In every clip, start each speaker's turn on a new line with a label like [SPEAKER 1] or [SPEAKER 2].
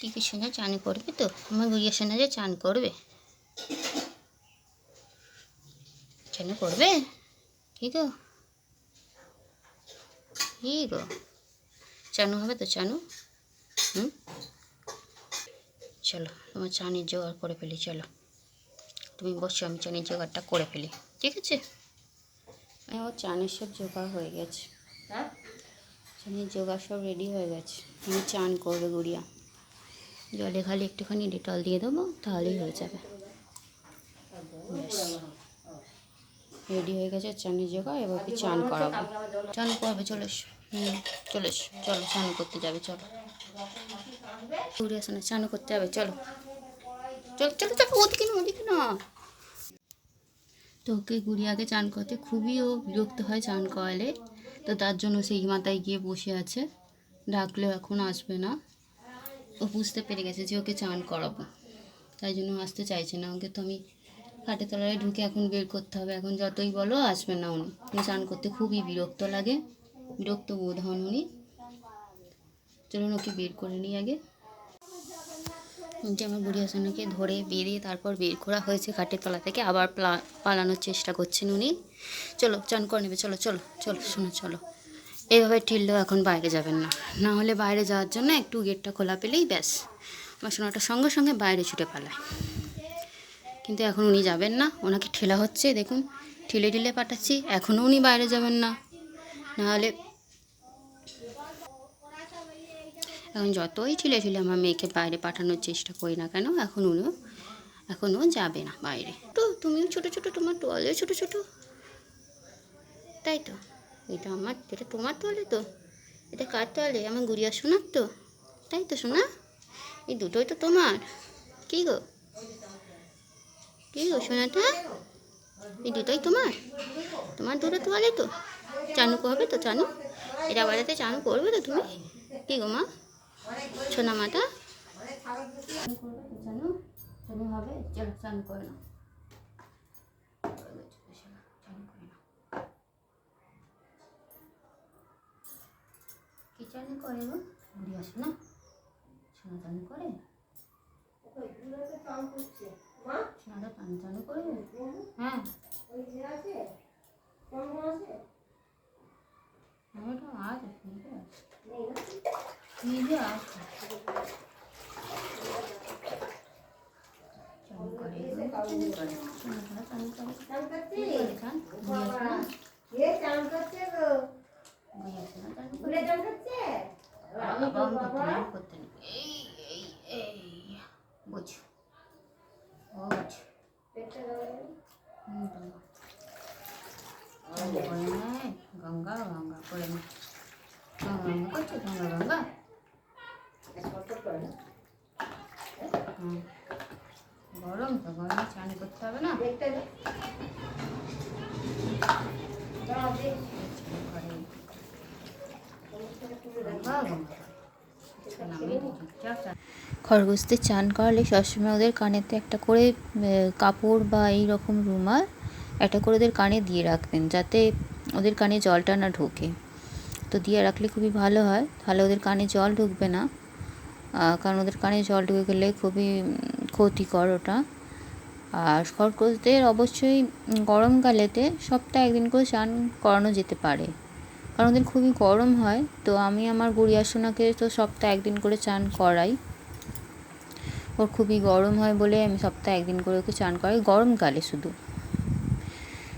[SPEAKER 1] টিকির সঙ্গে চান করবে তো? আমার গুড়িয়ার সঙ্গে যে চান করবে। চান করবে? কি গো? কি গো? চানু হবে তো চানু? হুম? চলো তোমার চানের জোগাড় করে ফেলি চলো। তুমি বসো আমি চানের জোগাড়টা করে ফেলি ঠিক আছে? ও চানের সব জোগাড় হয়ে গেছে। হ্যাঁ? চানের জোগাড় সব রেডি হয়ে গেছে। তুমি চান করবে গুড়িয়া। জলে খালি একটুখানি ডেটল দিয়ে দেবো, তাহলেই হয়ে যাবে। রেডি হয়ে গেছে, চানের জোগাড়, এবার চান করাবো। চান করবে, চলে হুম, চলে চলো, চান করতে যাবে, চলো। ঘুরে আসো চান করতে যাবে, চলো। চলো চলো চলো, ওদিকে না ওদিকে না তো ওকে গুড়িয়াকে চান করতে, খুবই ও বিরক্ত হয় চান করালে। তো তার জন্য সেই মাথায় গিয়ে বসে আছে। ডাকলেও এখন আসবে না। ও বুঝতে পেরে গেছে যে ওকে চান করাবো। তাই জন্য আসতে চাইছে না। ওকে তো আমি খাটে তলায় ঢুকে এখন বের করতে হবে। এখন যতই বলো, আসবে না উনি। উনি চান করতে খুবই বিরক্ত লাগে, বিরক্ত বোধ হন উনি। চলুন, ওকে বের করে নিই আগে। যে আমার বুড়ি হাসানকে ধরে বেরিয়ে তারপর বের করা হয়েছে খাটের তলা থেকে, আবার প্লা- পালানোর চেষ্টা করছেন উনি। চলো, চান করে নেবে। চলো চলো চলো, শোনো, চলো। এইভাবে ঠিললেও এখন বাইরে যাবেন না। না হলে বাইরে যাওয়ার জন্য একটু গেটটা খোলা পেলেই ব্যাস। আমার সোনাটা সঙ্গে সঙ্গে বাইরে ছুটে পালায়। কিন্তু এখন উনি যাবেন না, ওনাকে ঠেলা হচ্ছে, দেখুন। ঠেলে ঠেলে পাঠাচ্ছি, এখনও উনি বাইরে যাবেন না। নাহলে এখন যতই ঠেলে ঠেলে আমার মেয়েকে বাইরে পাঠানোর চেষ্টা করি না কেন, এখন উনিও এখনও যাবে না বাইরে। তো তুমিও ছোটো ছোটো, তোমার টোয়ালেও ছোটো ছোটো। তাই তো। এটা আমার, এটা তোমার তোয়ালে তো। এটা কার তোয়ালে আমার গুড়িয়া শোনার তো। তাই তো শোনা এই দুটোই তো তোমার। কী গো? কী গো সোনাটা? এই দুটোই তোমার? তোমার দুটো তোয়ালে তো। চানু করবে তো চানু? এটা বাজাতে চানু করবে তো তুমি? কী গো মা? সোনা মাটা? চানু চানু? হবে চান করে নাও চান করে নাও চান করে গো। বুড়ি আসো না। সোনা চান করে। চান চানু করবে হ্যাঁ। আছে। ফ্রিজে আছে ফ্রিজে আছে চান করে গো, চান করে সোনাটা চান করে কি করে চান বুড়ি আসো না বুড়ি আসো না চান করে বাবা আমাকে চান করতে নেই এই এই এই বুঝ বুঝ হুম তো গঙ্গা করে নেয় গঙ্গা গঙ্গা করে নে গঙ্গা গঙ্গা করছে গঙ্গা গঙ্গা হুম গরম তো গরমে চান করতে হবে না ঘরে গঙ্গা গঙ্গা করে নামে চুপচাপ চান খরগোশদের চান করালে সবসময় ওদের কানেতে একটা করে কাপড় বা এই রকম রুমাল একটা করে ওদের কানে দিয়ে রাখবেন, যাতে ওদের কানে জলটা না ঢোকে। তো দিয়ে রাখলে খুবই ভালো হয়। তাহলে ওদের কানে জল ঢুকবে না। কারণ ওদের কানে জল ঢুকে গেলে খুবই ক্ষতিকর ওটা। আর খরগোশদের অবশ্যই গরমকালেতে সপ্তাহে একদিন করে চান করানো যেতে পারে। কারণ ওদের খুবই গরম হয়, তো আমি আমার গুড়িয়া সোনাকে তো সপ্তাহে একদিন করে চান করাই। ওর খুবই গরম হয় বলে আমি সপ্তাহে একদিন করে ওকে চান করাই গরমকালে শুধু।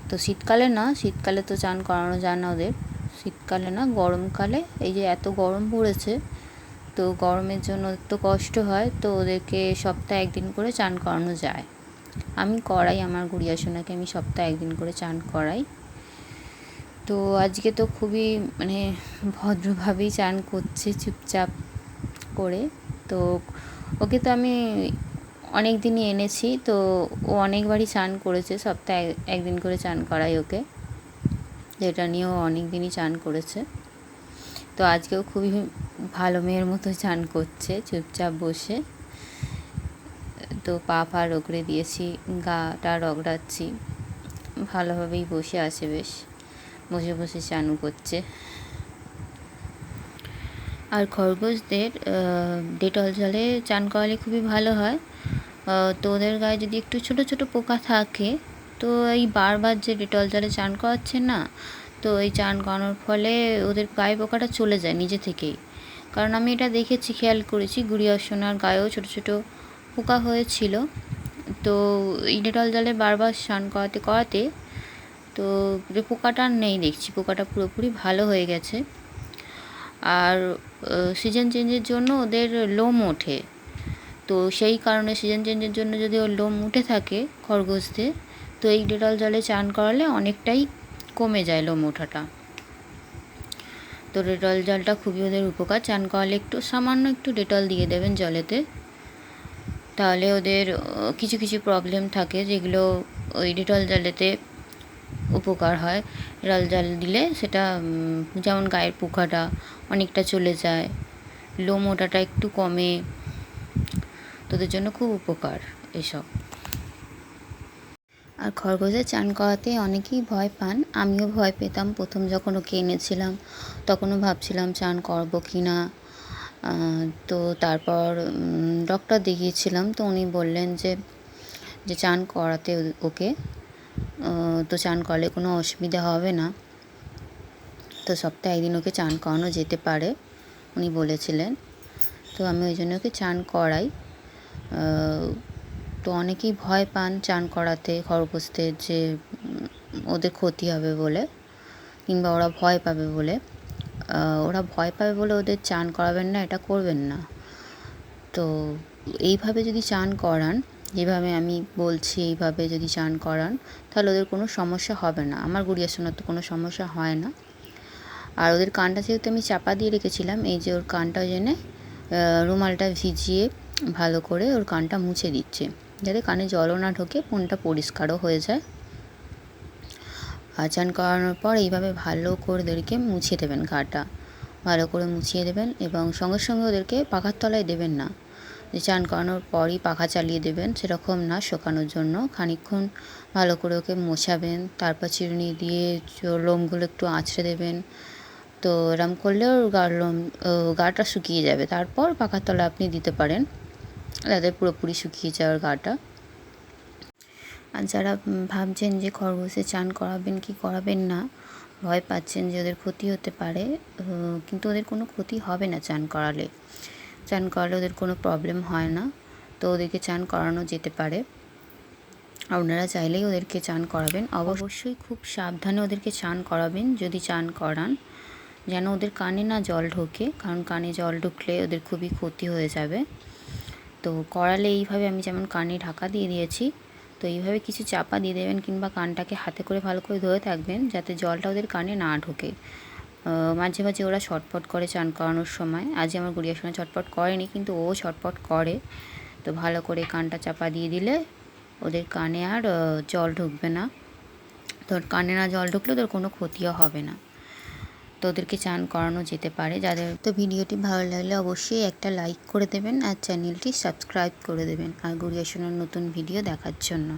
[SPEAKER 1] তো শীতকালে না, শীতকালে তো চান করানো যায় না ওদের। শীতকালে না গরমকালে এই যে এত গরম পড়েছে, তো গরমের জন্য তো কষ্ট হয়, তো ওদেরকে সপ্তাহে একদিন করে চান করানো যায়। আমি করাই আমার গুড়িয়া সোনাকে আমি সপ্তাহে একদিন করে চান করাই। তো আজকে তো খুবই মানে ভদ্রভাবেই চান করছে চুপচাপ করে। তো ওকে তো আমি অনেক দিনই এনেছি, তো ও অনেকবারই চান করেছে, সপ্তাহে এক- একদিন করে চান করাই ওকে। যেটা নিয়েও অনেক দিনই চান করেছে। তো আজকেও খুবই ভালো মেয়ের মতো চান করছে, চুপচাপ বসে। তো পা পা রগড়ে দিয়েছি গাটা রগড়াচ্ছি, ভালোভাবেই বসে আছে বেশ। বসে বসে চানু করছে। আর খরগোশদের ডেটল জলে চান করালে খুবই ভালো হয়। তো ওদের গায়ে যদি একটু ছোট ছোট পোকা থাকে, তো এই বারবার যে ডেটল জলে চান করাচ্ছে না, তো এই চান করানোর ফলে ওদের গায়ে পোকাটা চলে যায় নিজে থেকেই। কারণ আমি এটা দেখেছি, খেয়াল করেছি গুড়িয়া সোনার গায়েও ছোট ছোট পোকা হয়েছিল। তো এই ডেটল জলে বারবার স্নান করাতে করাতে তো পোকাটা আর নেই দেখছি, পোকাটা পুরোপুরি ভালো হয়ে গেছে। আর সিজন চেঞ্জের জন্য ওদের লোম ওঠে। তো সেই কারণে সিজন চেঞ্জের জন্য যদি ওর লোম উঠে থাকে খরগোশদের, তো এই ডেটল জলে চান করালে অনেকটাই কমে যায় লোম ওঠাটা। তো ডেটল জলটা খুবই ওদের উপকার। চান করালে একটু, সামান্য একটু ডেটল দিয়ে দেবেন জলেতে। তাহলে ওদের কিছু কিছু প্রবলেম থাকে যেগুলো ওই ডেটল জলেতে উপকার হয়। ডেটল জল দিলে সেটা যেমন গায়ের পোকাটা অনেকটা চলে যায় লোম ওঠাটা একটু কমে, তোদের জন্য খুব উপকার এসব। আর খরগোশে চান করাতে অনেকেই ভয় পান, আমিও ভয় পেতাম প্রথম যখন ওকে এনেছিলাম, তখনও ভাবছিলাম চান করব কি না। তো তারপর ডক্টর দেখিয়েছিলাম, তো উনি বললেন যে যে চান করাতে ওকে তো চান করলে কোনো অসুবিধা হবে না। তো সপ্তাহে একদিন ওকে চান করানো যেতে পারে, উনি বলেছিলেন। তো আমি ওই জন্য ওকে চান করাই। তো অনেকেই ভয় পান চান করাতে, খরগোশদের যে ওদের ক্ষতি হবে বলে, কিংবা ওরা ভয় পাবে বলে। ওরা ভয় পাবে বলে ওদের চান করাবেন না, এটা করবেন না। তো এইভাবে যদি চান করান যেভাবে আমি বলছি, এইভাবে যদি চান করান, তাহলে ওদের কোনো সমস্যা হবে না। আমার গুড়িয়া শোনার তো কোনো সমস্যা হয় না। আর ওদের কানটা যেহেতু আমি চাপা দিয়ে রেখেছিলাম, এই যে ওর কানটা জেনে রুমালটা ভিজিয়ে ভালো করে ওর কানটা মুছে দিচ্ছে। যাতে কানে জলও না ঢোকে ফোনটা পরিষ্কারও হয়ে যায়। আচান করানোর পর এইভাবে ভালো করে ওদেরকে মুছিয়ে দেবেন গাটা। ভালো করে মুছিয়ে দেবেন এবং সঙ্গে সঙ্গে ওদেরকে পাখার তলায় দেবেন না। যে চান করানোর পরই পাখা চালিয়ে দেবেন, সেরকম না, শোকানোর জন্য। খানিকক্ষণ ভালো করে ওকে মোছাবেন, তারপর চিরুনি দিয়ে লোমগুলো একটু আঁচড়ে দেবেন। তো এরম করলে ওর গার লোম গাটা শুকিয়ে যাবে। তারপর পাখার তলা আপনি দিতে পারেন। যাতে পুরোপুরি শুকিয়ে যায় ওর গাটা। আর যারা ভাবছেন যে খরগোশে চান করাবেন কি করাবেন না, ভয় পাচ্ছেন যে ওদের ক্ষতি হতে পারে কিন্তু ওদের কোনো ক্ষতি হবে না চান করালে। চান করালে ওদের কোনো প্রবলেম হয় না। তো ওদেরকে চান করানো যেতে পারে। আপনারা চাইলেই ওদেরকে চান করাবেন। অবশ্যই খুব সাবধানে ওদেরকে চান করাবেন, যদি চান করান। যেন ওদের কানে না জল ঢোকে, কারণ কানে জল ঢুকলে ওদের খুবই ক্ষতি হয়ে যাবে। তো করালে এইভাবে আমি যেমন কানে ঢাকা দিয়ে দিয়েছি, তো এইভাবে কিছু চাপা দিয়ে দেবেন কিংবা কানটাকে হাতে করে ভালো করে ধরে থাকবেন, যাতে জলটা ওদের কানে না ঢোকে। মাঝে মাঝে ওরা ছটপট করে চান করানোর সময়। আজ আমার গুড়িয়ার সময় ছটপট করেনি, কিন্তু ও ছটপট করে। তো ভালো করে কানটা চাপা দিয়ে দিলে ওদের কানে আর জল ঢুকবে না। তোর কানে না জল ঢুকলে তোর কোনো ক্ষতিও হবে না। তো ওদেরকে চান করানো যেতে পারে। যাদের তো ভিডিওটি ভালো লাগলে অবশ্যই একটা লাইক করে দেবেন আর চ্যানেলটি সাবস্ক্রাইব করে দেবেন। আর গুড়িয়া শোনার নতুন ভিডিও দেখার জন্য।